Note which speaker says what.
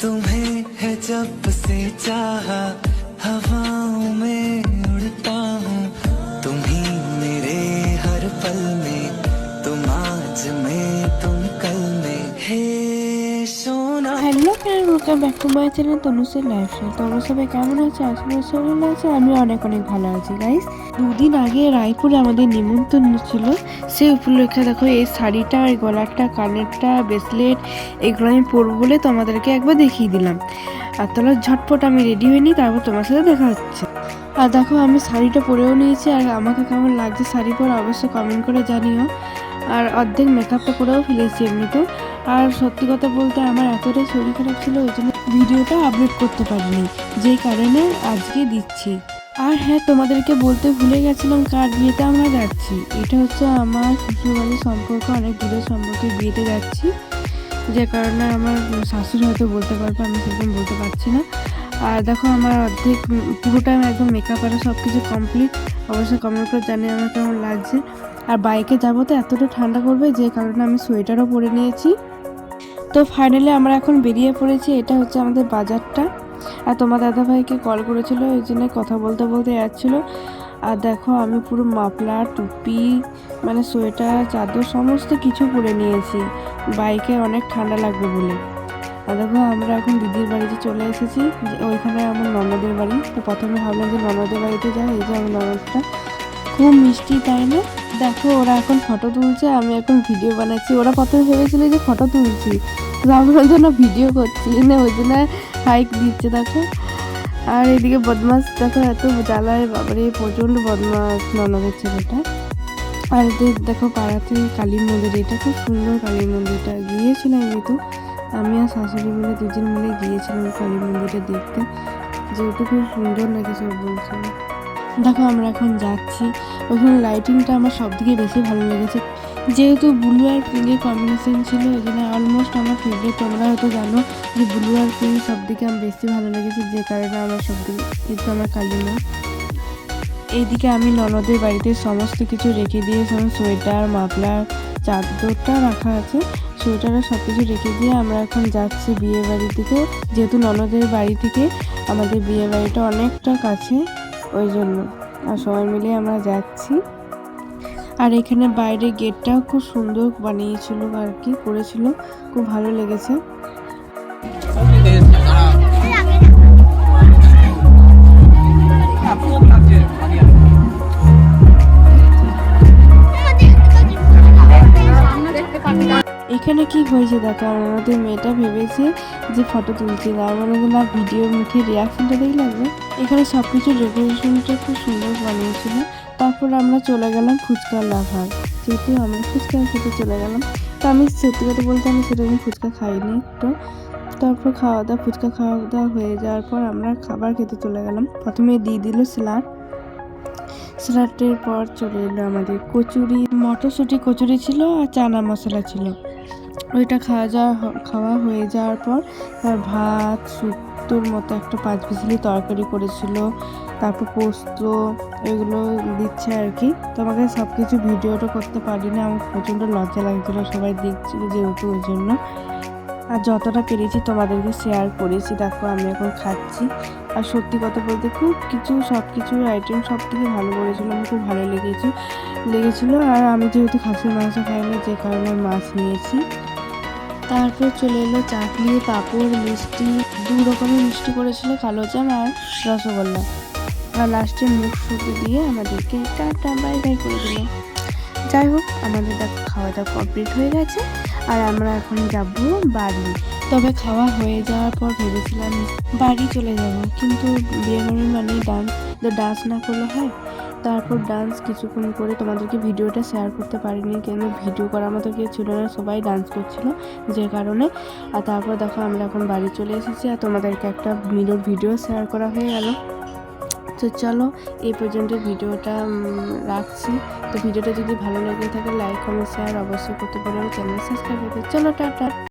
Speaker 1: तुम्हें है जब से चाहा हवाओं में उड़ता हूँ।
Speaker 2: Welcome back to my channel তনুসের lifestyle তোমরা সবাই কেমন আছো? আসলে সবাই আছে। আমি অনেক অনেক ভালো আছি গাইস দুদিন আগে রায়পুরে আমাদের নিমন্ত্রণ ছিল। সেই উপলক্ষে দেখো, এই শাড়িটা, এই গলারটা কানেরটা ব্রেসলেট এগুলো আমি পরবো বলে তোমাদেরকে একবার দেখিয়ে দিলাম। আর তাহলে ঝটপট আমি রেডি হয়ে নিই, তারপর তোমার সাথে দেখা হচ্ছে। আর দেখো, আমি শাড়িটা পরেও নিয়েছি, আর আমাকে কেমন লাগছে শাড়ি পরে অবশ্যই কমেন্ট করে জানিও। আর অর্ধেক মেকআপটা করেও ফেলেছি এমনিতেও। আর সত্যি কথা বলতে আমার এতটাই শরীর খারাপ ছিল ওই জন্য ভিডিওটা আপলোড করতে পারিনি। যেই কারণে আজকে দিচ্ছি। আর হ্যাঁ তোমাদেরকে বলতে ভুলে গেছিলাম কার বিয়েতে আমরা যাচ্ছি। এটা হচ্ছে আমার শ্বশুরবাড়ির সম্পর্ক অনেক দূরের সম্পর্কে বিয়েতে যাচ্ছি। যে কারণে আমার শাশুড়ি হয়তো বলতে পারবে আমি সেরকম বলতে পারছি না। আর দেখো আমার অর্ধেক উম, পুরোটা আমি একদম মেকআপ আর সব কিছু কমপ্লিট অবশ্যই কমেন্ট করে জানিয়ে আমার কেমন লাগছে। আর বাইকে যাব তো এতটা ঠান্ডা করবে যে কারণে আমি সোয়েটারও পরে নিয়েছি। তো ফাইনালি আমরা এখন বেরিয়ে পড়েছি, এটা হচ্ছে আমাদের বাজারটা। আর তোমার দাদাভাইকে কল করেছিল ওই জন্য কথা বলতে বলতে যাচ্ছিল। আর দেখো আমি পুরো মাফলার টুপি মানে সোয়েটার, চাদর, সমস্ত কিছু পরে নিয়েছি। বাইকে অনেক ঠান্ডা লাগবে বলে। আর দেখো আমরা এখন দিদির বাড়িতে চলে এসেছি ওইখানে আমার ননদের বাড়ি। তো প্রথমে ভাবলাম যে ননদের বাড়িতে যাই, এই যে আমার ননদটা। খুব মিষ্টি, তাই না? দেখো ওরা এখন ফটো তুলছে, আমি এখন ভিডিও বানাচ্ছি। ওরা প্রথমে ভেবেছিল যে ফটো তুলছি। ওই জন্য ভিডিও করছি। না, ওই জন্য হাইক দিচ্ছে, দেখো। আর এদিকে বদমাস দেখো, এত জ্বালায়, বাবারে, প্রচণ্ড বদমাস ননদের ছেলেটা। আর দেখো, পাড়াতে কালী মন্দির, এটা খুব সুন্দর কালী মন্দিরটা। গিয়েছিলাম আমি তো আমি আর শাশুড়ি মিলে দুজন মিলে গিয়েছিলাম কালী মন্দিরটা দেখতে। যেহেতু খুব সুন্দর নাকি সব বলছিল দেখো, আমরা এখন যাচ্ছি। ওখানে লাইটিংটা আমার সব থেকে বেশি ভালো লেগেছে। যেহেতু ব্লু আর পিঙ্কের কম্বিনেশন ছিল ওই জন্য অলমোস্ট আমার ফেভারিট তোমরা হয়তো জানো যে ব্লু আর পিঙ্ক সব দিকে আমার বেশি ভালো লেগেছে, যে কারণে আমার সব দিকে কিন্তু আমার কালিমা। এইদিকে আমি ননদের বাড়িতে সমস্ত কিছু রেখে দিয়ে সোয়েটার, মাফলার, চাদরটা রাখা আছে, সোয়েটারে সব কিছু রেখে দিয়ে আমরা এখন যাচ্ছি বিয়ে বাড়ি থেকে যেহেতু ননদের বাড়ি থেকে আমাদের বিয়ে বাড়িটা অনেকটা কাছে, ওই জন্য। আর সবাই মিলে আমরা যাচ্ছি। আর এখানে বাইরে গেটটাও খুব সুন্দর বানিয়েছিল আর কি, করেছিল। খুব ভালো লেগেছে। এখানে কি হয়েছে দেখো আমাদের মেয়েটা ভেবেছে যে ফটো তুলছি না মনে না ভিডিও মুখে রিয়াকশনটা দেখে লাগবে এখানে সব কিছু ডেকোরেশনটা খুব সুন্দর বানিয়েছিল। তারপর আমরা চলে গেলাম ফুচকা লাভার। যেহেতু আমরা ফুচকা খেতে চলে গেলাম, তো আমি সত্যি কথা বলতে আমি সেরকম ফুচকা খাইনি। তো তারপর খাওয়া দাওয়া, ফুচকা খাওয়া দাওয়া হয়ে যাওয়ার পর আমরা খাবার খেতে চলে গেলাম। প্রথমে দিয়ে দিল স্যালাড। স্যালাডের পর চলে এলো আমাদের কচুরি। মটরশুঁটি কচুরি ছিল আর চানা মশলা ছিল। ওইটা খাওয়া যাওয়া খাওয়া হয়ে যাওয়ার পর ভাত শুক্তোর মতো একটা পাঁচ বিজলি তরকারি করেছিল, তারপর পোস্ত এগুলো দিচ্ছে আর কি। তো আমাকে সব কিছু ভিডিওটা করতে পারিনি, আমার প্রচণ্ড লজ্জা লাগছিল সবাই দেখছিল যেহেতু ওই জন্য। আর যতটা পেরেছি তোমাদেরকে শেয়ার করেছি, দেখো আমি এখন খাচ্ছি। আর সত্যি কথা বলতে খুব কিছু সব কিছু আইটেম সব থেকে ভালো করেছিল আমার খুব ভালো লেগেছে, লেগেছিলো। আর আমি যেহেতু খাসির মাংস খাই না যে কারণে মাছ নিয়েছি। তারপর চলে এলো চাটনি, পাঁপড়, মিষ্টি, দু রকমের মিষ্টি করেছিল কালো জাম আর রসগোল্লা। আর লাস্টে মুখ শুকে দিয়ে আমাদেরকে টাটা বাই বাই করে দিল। যাই হোক, আমাদের দেখো খাওয়া দাওয়া কমপ্লিট হয়ে গেছে আর আমরা এখন যাব বাড়ি। তবে খাওয়া হয়ে যাওয়ার পর ভেবেছিলাম বাড়ি চলে যাব, কিন্তু বিয়ে মানে ডান্স তো ডান্স না করলে হয়? তারপর ডান্স কিছুক্ষণ করে তোমাদেরকে ভিডিওটা শেয়ার করতে পারিনি, কেন? ভিডিও করার মতো কেউ ছিল না, সবাই ডান্স করছিল যে কারণে। আর তারপর দেখো আমরা এখন বাড়ি চলে এসেছি আর তোমাদেরকে একটা মিরর ভিডিও শেয়ার করা হয়ে গেল। তো চলো, এই পর্যন্ত ভিডিওটা রাখছি। তো ভিডিওটা যদি ভালো লেগে থাকে লাইক কমেন্ট শেয়ার অবশ্যই করতে পারো, চ্যানেল সাবস্ক্রাইব করতে। চলো, টাটা।